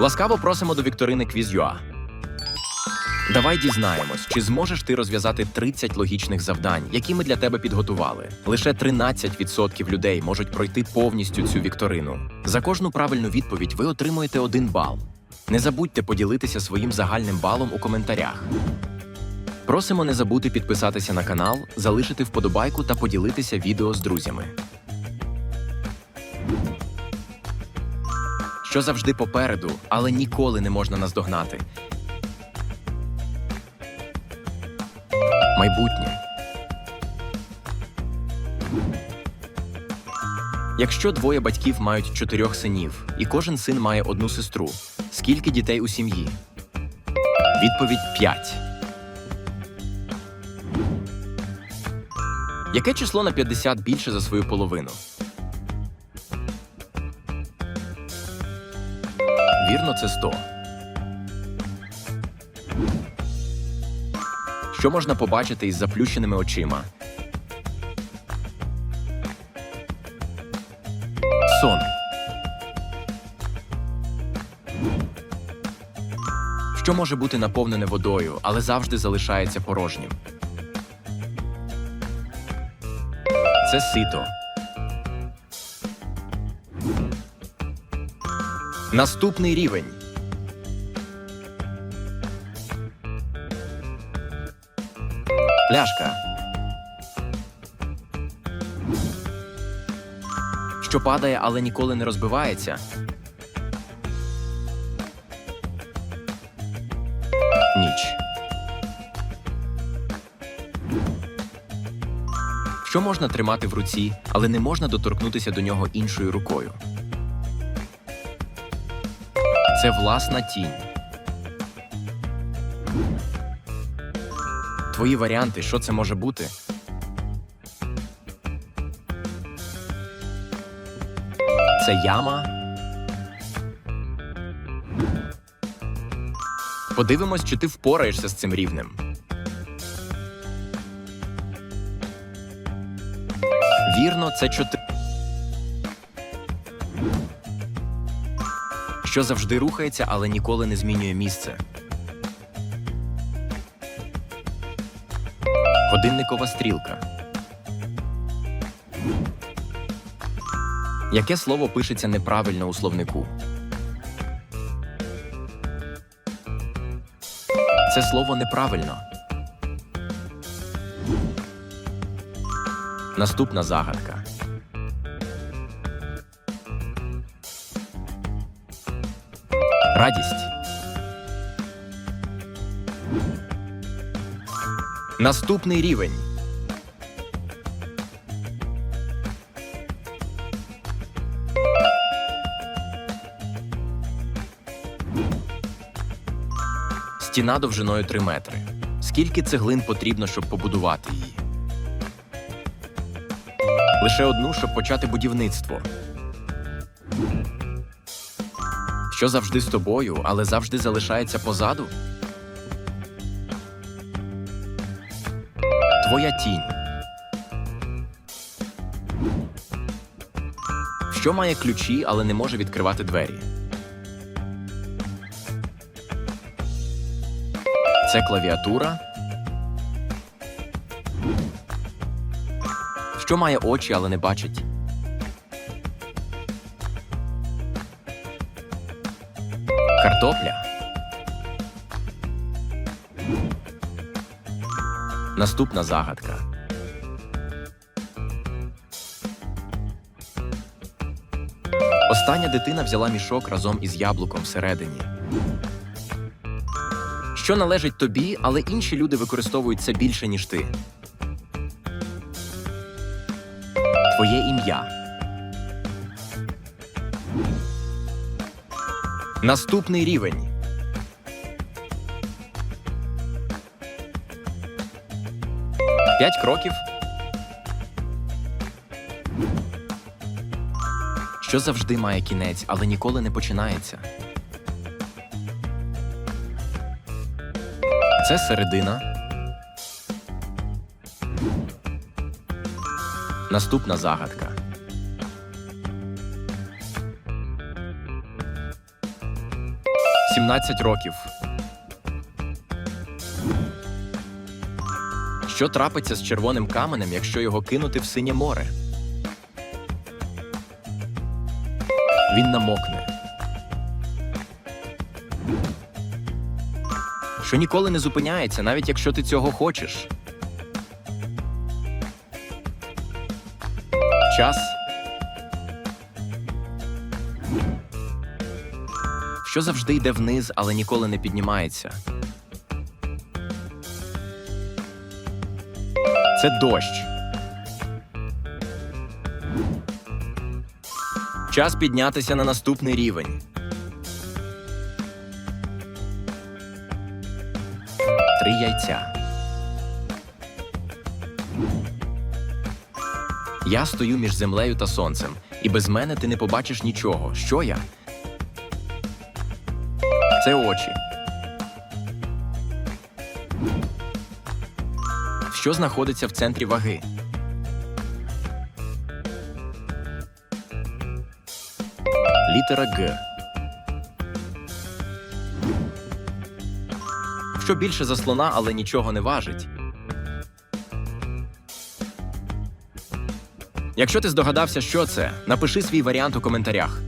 Ласкаво просимо до вікторини Quiz.ua. Давай дізнаємось, чи зможеш ти розв'язати 30 логічних завдань, які ми для тебе підготували. Лише 13% людей можуть пройти повністю цю вікторину. За кожну правильну відповідь ви отримуєте один бал. Не забудьте поділитися своїм загальним балом у коментарях. Просимо не забути підписатися на канал, залишити вподобайку та поділитися відео з друзями. Що завжди попереду, але ніколи не можна наздогнати. Майбутнє. Якщо двоє батьків мають чотирьох синів, і кожен син має одну сестру, скільки дітей у сім'ї? Відповідь 5. Яке число на 50 більше за свою половину? Вірно, це 100. Що можна побачити із заплющеними очима? Сон. Що може бути наповнене водою, але завжди залишається порожнім? Це сито. Наступний рівень. Пляшка. Що падає, але ніколи не розбивається. Ніч. Що можна тримати в руці, але не можна доторкнутися до нього іншою рукою. Це власна тінь. Твої варіанти, що це може бути? Це яма. Подивимось, чи ти впораєшся з цим рівнем. Вірно, це чотири. Що завжди рухається, але ніколи не змінює місце. Годинникова стрілка. Яке слово пишеться неправильно у словнику? Це слово неправильно. Наступна загадка. Радість. Наступний рівень. Стіна довжиною 3 метри. Скільки цеглин потрібно, щоб побудувати її? Лише одну, щоб почати будівництво. Що завжди з тобою, але завжди залишається позаду? Твоя тінь. Що має ключі, але не може відкривати двері? Це клавіатура. Що має очі, але не бачить? Картопля. Наступна загадка. Остання дитина взяла мішок разом із яблуком всередині. Що належить тобі, але інші люди використовують це більше, ніж ти. Твоє ім'я. Наступний рівень. П'ять кроків. Що завжди має кінець, але ніколи не починається. Це середина. Наступна загадка. 17 років. Що трапиться з червоним каменем, якщо його кинути в синє море? Він намокне. Що ніколи не зупиняється, навіть якщо ти цього хочеш. Час. Що завжди йде вниз, але ніколи не піднімається. Це дощ. Час піднятися на наступний рівень. Три яйця. Я стою між землею та сонцем, і без мене ти не побачиш нічого. Що я? Це очі. Що знаходиться в центрі ваги? Літера Г. Що більше за слона, але нічого не важить. Якщо ти здогадався, що це, напиши свій варіант у коментарях.